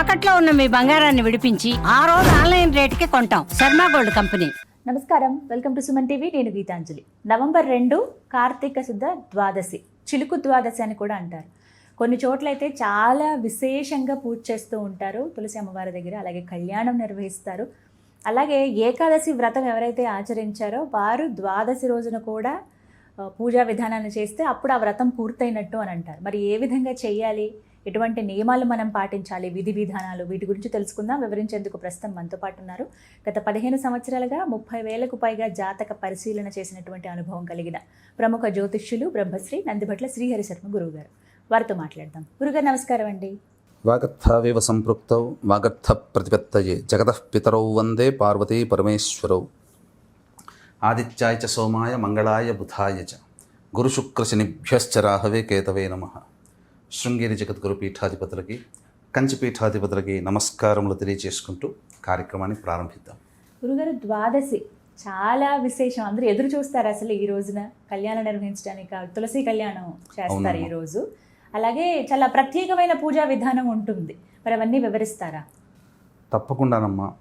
తాకట్లో ఉన్న మీ బంగారాన్ని విడిపించి ఆ రోజు ఆన్లైన్ రేటుకి కొంటాం. Sharma gold company. నమస్కారం. Welcome to Suman TV. నేను గీతాంజలి. నవంబర్ రెండు కార్తీక శుద్ధ ద్వాదశి. చిలుకు ద్వాదశి అని కూడా అంటారు. కొన్ని చోట్లయితే చాలా విశేషంగా పూజ చేస్తూ ఉంటారు. తులసి అమ్మవారి దగ్గర అలాగే కళ్యాణం నిర్వహిస్తారు. అలాగే ఏకాదశి వ్రతం ఎవరైతే ఆచరించారో వారు ద్వాదశి రోజున కూడా పూజా విధానాన్ని చేస్తే అప్పుడు ఆ వ్రతం పూర్తయినట్టు అని అంటారు. మరి ఏ విధంగా చేయాలి? ఎటువంటి నియమాలు మనం పాటించాలి? విధి విధానాలు వీటి గురించి తెలుసుకుందాం. వివరించేందుకు ప్రస్తుతం మనతో పాటు ఉన్నారు. గత పదిహేను సంవత్సరాలుగా ముప్పై వేలకు పైగా జాతక పరిశీలన చేసినటువంటి అనుభవం కలిగిన ప్రముఖ జ్యోతిష్యులు బ్రహ్మశ్రీ నందిభట్ల శ్రీహరి శర్మ గురువు గారు వారితో మాట్లాడదాం. గురుగారు నమస్కారం అండి. వాగర్థావేవ సంపృక్తౌ వాగర్థ ప్రతిపత్తయే. జగతః పితరౌ వందే పార్వతీ పరమేశ్వరౌ. ఆదిత్యాయ చ సోమాయ మంగళాయ బుధాయ చ. గురుశుక్రశనిభ్యశ్చ రాహవే కేతవే నమ. శృంగేరి జగద్గురు పీఠాధిపతులకి కంచి పీఠాధిపతులకి నమస్కారములు తెలియజేసుకుంటూ కార్యక్రమాన్ని ప్రారంభిద్దాం. గురుగారు ద్వాదశి చాలా విశేషం. అందరూ ఎదురు చూస్తారు అసలు ఈ రోజున కళ్యాణం నిర్వహించడానికి. తులసి కళ్యాణం చేస్తారు అవునమ్మా. ఈ రోజు అలాగే చాలా ప్రత్యేకమైన పూజా విధానం ఉంటుంది. మరి అవన్నీ వివరిస్తారా? తప్పకుండానమ్మా.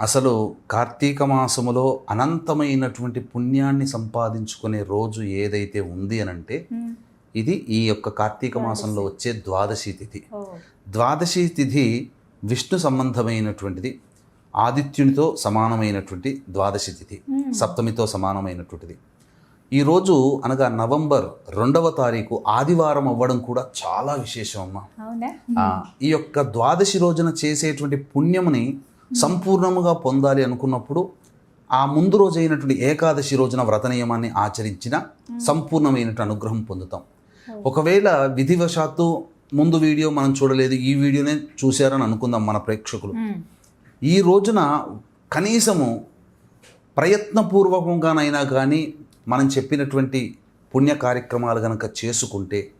అసలు కార్తీక మాసములో అనంతమైనటువంటి పుణ్యాన్ని సంపాదించుకునే రోజు ఏదైతే ఉంది అనంటే. ఇది ఈ యొక్క కార్తీక మాసంలో వచ్చే ద్వాదశి తిథి. ద్వాదశి తిథి విష్ణు సంబంధమైనటువంటిది ఆదిత్యునితో సమానమైనటువంటి ద్వాదశి తిథి. సప్తమితో సమానమైనటువంటిది. ఈరోజు అనగా నవంబర్ రెండవ తారీఖు ఆదివారం అవ్వడం కూడా చాలా విశేషం అమ్మా. ఈ యొక్క ద్వాదశి రోజున చేసేటువంటి పుణ్యముని సంపూర్ణముగా పొందాలి అనుకున్నప్పుడు ఆ ముందు రోజు అయినటువంటి ఏకాదశి రోజున వ్రత నియమాన్ని ఆచరించిన సంపూర్ణమైనటువంటి అనుగ్రహం పొందుతాం. ఒకవేళ విధివశాత్తు ముందు వీడియో మనం చూడలేదు ఈ వీడియోనే చూశారని అనుకుందాం మన ప్రేక్షకులు. ఈ రోజున కనీసము ప్రయత్నపూర్వకంగానైనా కానీ మనం చెప్పినటువంటి పుణ్య కార్యక్రమాలు కనుక చేసుకుంటే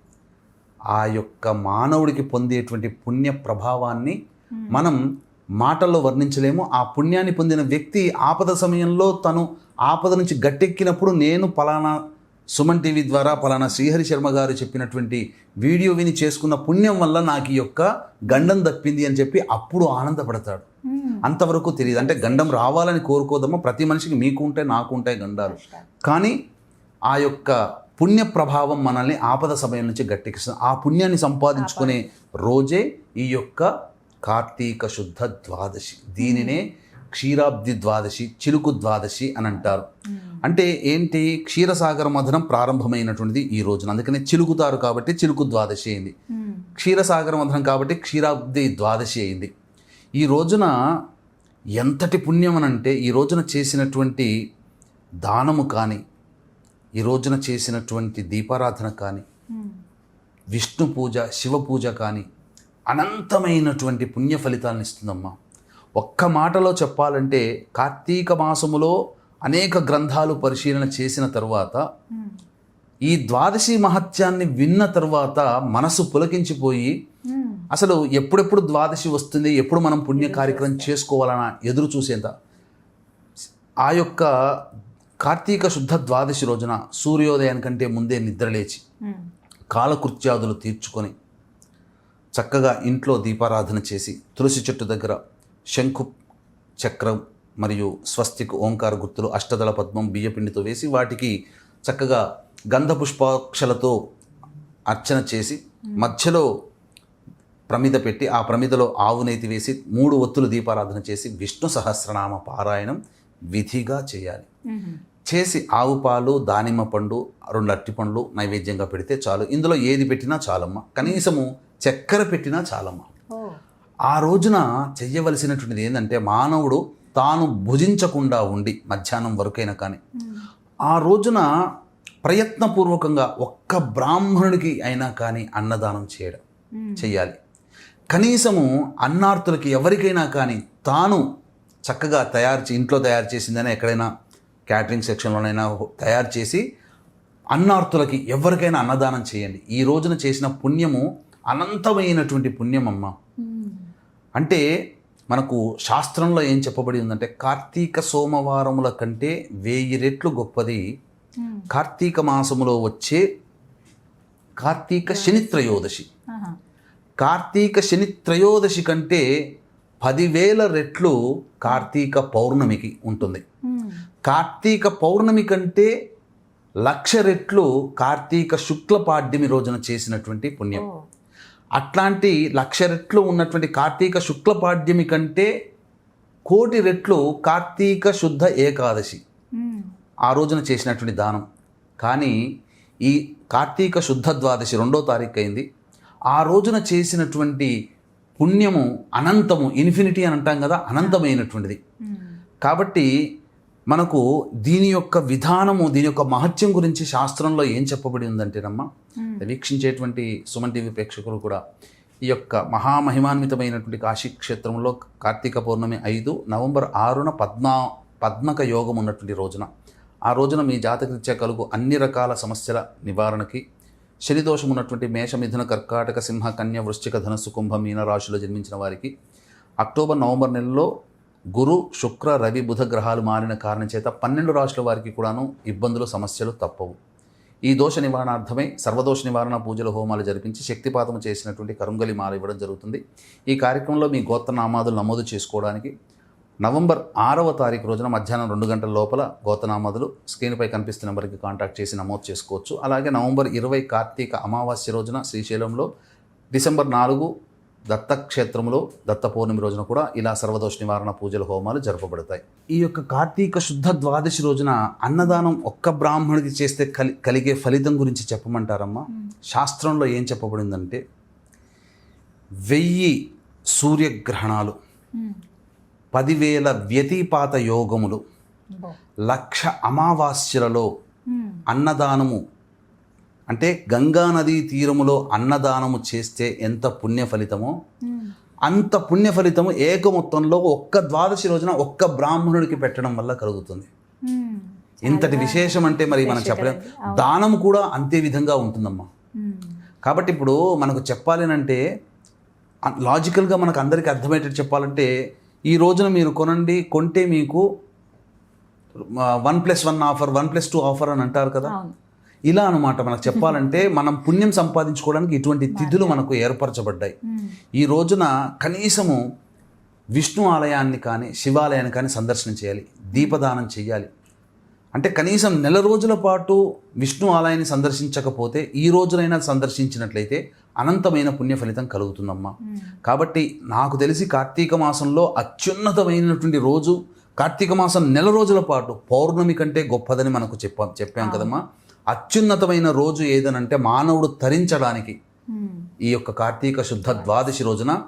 ఆ యొక్క మానవుడికి పొందేటువంటి పుణ్య ప్రభావాన్ని మనం మాటల్లో వర్ణించలేము. ఆ పుణ్యాన్ని పొందిన వ్యక్తి ఆపద సమయంలో తను ఆపద నుంచి గట్టెక్కినప్పుడు నేను పలానా సుమన్ టీవీ ద్వారా పలానా శ్రీహరి శర్మ గారు చెప్పినటువంటి వీడియో విని చేసుకున్న పుణ్యం వల్ల నాకు ఈ యొక్క గండం దప్పింది అని చెప్పి అప్పుడు ఆనందపడతాడు. అంతవరకు తెలియదు అంటే గండం రావాలని కోరుకోదమ్మా. ప్రతి మనిషికి మీకు ఉంటాయి నాకు ఉంటాయి గండాలు. కానీ ఆ యొక్క పుణ్య ప్రభావం మనల్ని ఆపద సమయం నుంచి గట్టెక్కిస్తుంది. ఆ పుణ్యాన్ని సంపాదించుకునే రోజే ఈ యొక్క కార్తీక శుద్ధ ద్వాదశి. దీనినే క్షీరాబ్ది ద్వాదశి చిలుకు ద్వాదశి అని అంటారు. అంటే ఏంటి? క్షీరసాగర మధనం ప్రారంభమైనటువంటిది ఈ రోజున. అందుకనే చిలుకుతారు కాబట్టి చిలుకు ద్వాదశి అయింది. క్షీరసాగర మధనం కాబట్టి క్షీరాబ్ది ద్వాదశి అయింది. ఈ రోజున ఎంతటి పుణ్యం అనంటే ఈ రోజున చేసినటువంటి దానము కానీ ఈ రోజున చేసినటువంటి దీపారాధన కానీ. విష్ణు పూజ శివ పూజ కానీ అనంతమైనటువంటి పుణ్య ఫలితాలను ఇస్తుందమ్మా. ఒక్క మాటలో చెప్పాలంటే కార్తీక మాసములో అనేక గ్రంథాలు పరిశీలన చేసిన తరువాత. ఈ ద్వాదశి మహత్యాన్ని విన్న తరువాత మనసు పులకించిపోయి. అసలు ఎప్పుడెప్పుడు ద్వాదశి వస్తుంది ఎప్పుడు మనం పుణ్య కార్యక్రమం చేసుకోవాలన్న ఎదురు చూసేంత ఆ యొక్క కార్తీక శుద్ధ ద్వాదశి రోజున సూర్యోదయానికంటే ముందే నిద్రలేచి. కాలకృత్యాదులు తీర్చుకొని చక్కగా ఇంట్లో దీపారాధన చేసి తులసి చెట్టు దగ్గర శంఖు చక్రం మరియు స్వస్తిక్ ఓంకార గుర్తులు అష్టదళ పద్మం బియ్యపిండితో వేసి వాటికి చక్కగా గంధ పుష్పాక్షలతో అర్చన చేసి మధ్యలో ప్రమిద పెట్టి ఆ ప్రమిదలో ఆవు నేతి వేసి మూడు ఒత్తులు దీపారాధన చేసి విష్ణు సహస్రనామ పారాయణం విధిగా చేయాలి. చేసి ఆవు పాలు దానిమ్మ పండు రెండు అరటి పండ్లు నైవేద్యంగా పెడితే చాలు. ఇందులో ఏది పెట్టినా చాలమ్మ. కనీసము చక్కెర పెట్టినా చాలమ్మ. ఆ రోజున చెయ్యవలసినటువంటిది ఏంటంటే మానవుడు తాను భుజించకుండా ఉండి మధ్యాహ్నం వరకైనా కానీ మ్మ్. ఆ రోజున ప్రయత్నపూర్వకంగా ఒక్క బ్రాహ్మణుడికి అయినా కానీ అన్నదానం చేయడం మ్మ్. చెయ్యాలి కనీసము అన్నార్థులకి ఎవరికైనా కానీ తాను చక్కగా తయారు చే ఇంట్లో తయారు చేసిందైనా ఎక్కడైనా క్యాటరింగ్ సెక్షన్లోనైనా తయారు చేసి అన్నార్థులకి ఎవరికైనా అన్నదానం చేయండి ఈ రోజున చేసిన పుణ్యము అనంతమైనటువంటి పుణ్యం అమ్మ మ్మ్. అంటే మనకు శాస్త్రంలో ఏం చెప్పబడి ఉందంటే కార్తీక సోమవారముల కంటే వెయ్యి రెట్లు గొప్పది. కార్తీక మాసములో వచ్చే కార్తీక శనిత్రయోదశి. కార్తీక శని త్రయోదశి కంటే పదివేల రెట్లు కార్తీక పౌర్ణమికి ఉంటుంది. కార్తీక పౌర్ణమి కంటే లక్ష రెట్లు కార్తీక శుక్ల పాడ్యమి రోజున చేసినటువంటి పుణ్యం. అట్లాంటి లక్ష రెట్లు ఉన్నటువంటి కార్తీక శుక్ల పాడ్యమి కంటే కోటి రెట్లు కార్తీక శుద్ధ ఏకాదశి. ఆ రోజున చేసినటువంటి దానం కానీ ఈ కార్తీక శుద్ధ ద్వాదశి రెండో తారీఖు అయింది ఆ రోజున చేసినటువంటి పుణ్యము అనంతము ఇన్ఫినిటీ అని అంటాం కదా అనంతమైనటువంటిది. కాబట్టి మనకు దీని యొక్క విధానము దీని యొక్క మహత్యం గురించి శాస్త్రంలో ఏం చెప్పబడి ఉందంటేనమ్మా మ్మ్. వీక్షించేటువంటి సుమన్ టీవీ ప్రేక్షకులు కూడా ఈ యొక్క మహామహిమాన్వితమైనటువంటి కాశీ క్షేత్రంలో కార్తీక పౌర్ణమి ఐదు నవంబర్ ఆరున పద్మా పద్మక యోగం ఉన్నటువంటి రోజున ఆ రోజున మీ జాతకరీత్యా కలుగు అన్ని రకాల సమస్యల నివారణకి శని దోషం ఉన్నటువంటి మేష మిథున కర్కాటక సింహ కన్య వృశ్చిక ధనస్సు కుంభ మీన రాశిలో జన్మించిన వారికి అక్టోబర్ నవంబర్ నెలలో గురు శుక్ర రవి బుధ గ్రహాలు మారిన కారణం చేత పన్నెండు రాష్ట్రాల వారికి కూడాను ఇబ్బందులు సమస్యలు తప్పవు. ఈ దోష నివారణార్థమై సర్వదోష నివారణ పూజల హోమాలు జరిపించి శక్తిపాతం చేసినటువంటి కరుంగలి మాల ఇవ్వడం జరుగుతుంది. ఈ కార్యక్రమంలో మీ గోత్రనామాదులు నమోదు చేసుకోవడానికి నవంబర్ ఆరవ తారీఖు రోజున మధ్యాహ్నం రెండు గంటల లోపల గోతనామాదులు స్క్రీన్పై కనిపిస్తున్న నెంబర్కి కాంటాక్ట్ చేసి నమోదు చేసుకోవచ్చు. అలాగే నవంబర్ ఇరవై కార్తీక అమావాస్య రోజున శ్రీశైలంలో డిసెంబర్ నాలుగు దత్తక్షేత్రంలో దత్త పౌర్ణమి రోజున కూడా ఇలా సర్వదోష నివారణ పూజల హోమాలు జరపబడతాయి ఈ యొక్క కార్తీక శుద్ధ ద్వాదశి రోజున అన్నదానం ఒక్క బ్రాహ్మణుడికి చేస్తే కలి కలిగే ఫలితం గురించి చెప్పమంటారమ్మా శాస్త్రంలో ఏం చెప్పబడిందంటే వెయ్యి సూర్యగ్రహణాలు. పదివేల వ్యతిపాత యోగములు. లక్ష అమావాస్యలలో. అన్నదానము అంటే గంగా నదీ తీరములో అన్నదానము చేస్తే ఎంత పుణ్య ఫలితమో. అంత పుణ్య ఫలితము ఏక మొత్తంలో ఒక్క ద్వాదశి రోజున ఒక్క బ్రాహ్మణుడికి పెట్టడం వల్ల కలుగుతుంది. ఇంతటి విశేషం అంటే మరి మనం చెప్పలేం. దానం కూడా అంతే విధంగా ఉంటుందమ్మా మ్మ్. కాబట్టి ఇప్పుడు మనకు చెప్పాలి అంటే లాజికల్గా మనకు అందరికీ అర్థమయ్యేటట్టు చెప్పాలంటే ఈ రోజున మీరు కొనండి కొంటే మీకు one plus one offer one plus two offer అని అంటారు కదా ఇలా అనమాట మనకు చెప్పాలంటే మనం పుణ్యం సంపాదించుకోవడానికి ఇటువంటి తిథులు మనకు ఏర్పరచబడ్డాయి. ఈ రోజున కనీసము విష్ణు ఆలయాన్ని కానీ శివాలయాన్ని కానీ సందర్శన చేయాలి దీపదానం చేయాలి అంటే కనీసం నెల రోజుల పాటు విష్ణు ఆలయాన్ని సందర్శించకపోతే ఈ రోజునైనా సందర్శించినట్లయితే అనంతమైన పుణ్య ఫలితం కలుగుతుందమ్మా. మ్మ్. కాబట్టి నాకు తెలిసి కార్తీక మాసంలో అత్యున్నతమైనటువంటి రోజు కార్తీక మాసం నెల రోజుల పాటు పౌర్ణమి కంటే గొప్పదని మనకు చెప్పాం చెప్పాం కదమ్మా. అత్యున్నతమైన రోజు ఏదనంటే మానవుడు తరించడానికి. ఈ యొక్క కార్తీక శుద్ధ ద్వాదశి రోజున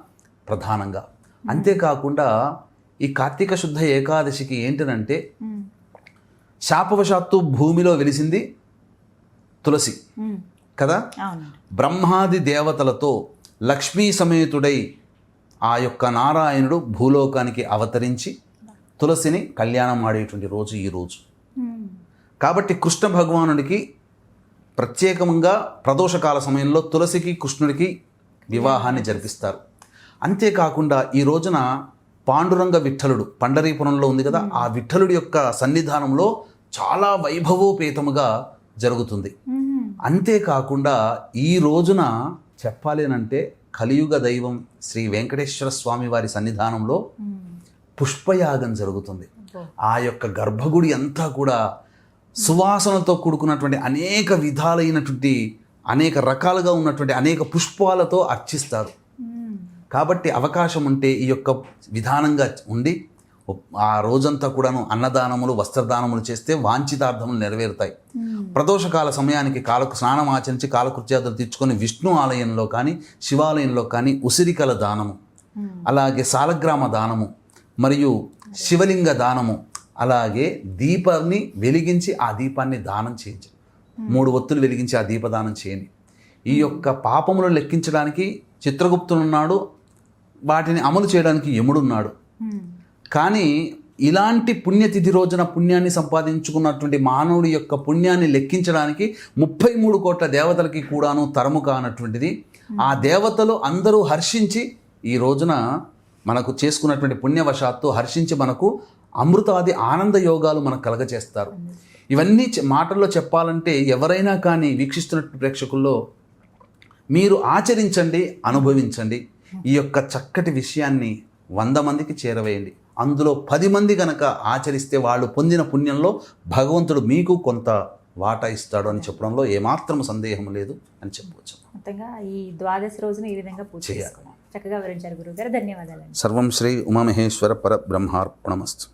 ప్రధానంగా అంతేకాకుండా ఈ కార్తీక శుద్ధ ఏకాదశికి ఏంటనంటే. శాపవశాత్తు భూమిలో వెలిసింది తులసి. కదా బ్రహ్మాది దేవతలతో లక్ష్మీ సమేతుడై ఆ యొక్క నారాయణుడు భూలోకానికి అవతరించి తులసిని కళ్యాణం ఆడేటువంటి రోజు ఈ రోజు. కాబట్టి కృష్ణ భగవానుడికి ప్రత్యేకంగా ప్రదోషకాల సమయంలో తులసికి కృష్ణుడికి వివాహాన్ని జరిపిస్తారు అంతేకాకుండా ఈ రోజున పాండురంగ విఠలుడు పండరీపురంలో ఉంది కదా ఆ విఠలుడి యొక్క సన్నిధానంలో చాలా వైభవోపేతముగా జరుగుతుంది. అంతేకాకుండా ఈ రోజున చెప్పాలేనంటే కలియుగ దైవం శ్రీ వెంకటేశ్వర స్వామి వారి సన్నిధానంలో. పుష్పయాగం జరుగుతుంది. ఆ యొక్క గర్భగుడి అంతా కూడా సువాసనతో కూడుకున్నటువంటి అనేక విధాలైనటువంటి అనేక రకాలుగా ఉన్నటువంటి అనేక పుష్పాలతో అర్చిస్తారు. కాబట్టి అవకాశం ఉంటే ఈ యొక్క విధానంగా ఉండి ఆ రోజంతా కూడాను అన్నదానములు వస్త్రదానములు చేస్తే వాంఛితార్థములు నెరవేరుతాయి. ప్రదోషకాల సమయానికి కాలకు స్నానం ఆచరించి కాలకృత్యాదులు తీర్చుకొని విష్ణు ఆలయంలో కానీ శివాలయంలో కానీ ఉసిరికల దానము. అలాగే సాలగ్రామ దానము మరియు శివలింగ దానము అలాగే దీపాన్ని వెలిగించి ఆ దీపాన్ని దానం చేయించండి. మూడు ఒత్తులు వెలిగించి ఆ దీపదానం చేయండి. ఈ యొక్క పాపములు లెక్కించడానికి చిత్రగుప్తుడున్నాడు వాటిని అమలు చేయడానికి యముడున్నాడు. కానీ ఇలాంటి పుణ్యతిథి రోజున పుణ్యాన్ని సంపాదించుకున్నటువంటి మానవుడి యొక్క పుణ్యాన్ని లెక్కించడానికి ముప్పై మూడు కోట్ల దేవతలకి కూడాను తరము కానటువంటిది. ఆ దేవతలు అందరూ హర్షించి ఈ రోజున మనకు చేసుకున్నటువంటి పుణ్యవశాత్తు హర్షించి మనకు అమృతాది ఆనంద యోగాలు మనకు కలగజేస్తారు. ఇవన్నీ మాటల్లో చెప్పాలంటే ఎవరైనా కానీ వీక్షిస్తున్న ప్రేక్షకుల్లో మీరు ఆచరించండి అనుభవించండి. ఈ యొక్క చక్కటి విషయాన్ని వంద మందికి చేరవేయండి. అందులో పది మంది గనక ఆచరిస్తే వాళ్ళు పొందిన పుణ్యంలో భగవంతుడు మీకు కొంత వాటా ఇస్తాడు అని చెప్పడంలో ఏమాత్రం సందేహం లేదు అని చెప్పవచ్చు మొత్తంగా ఈ ద్వాదశి రోజున ఈ విధంగా పూజ చేయాలి. చక్కగా వివరించారు గురువు గారు ధన్యవాదాలండి. సర్వం శ్రీ ఉమామహేశ్వర పర బ్రహ్మార్పణమస్తు.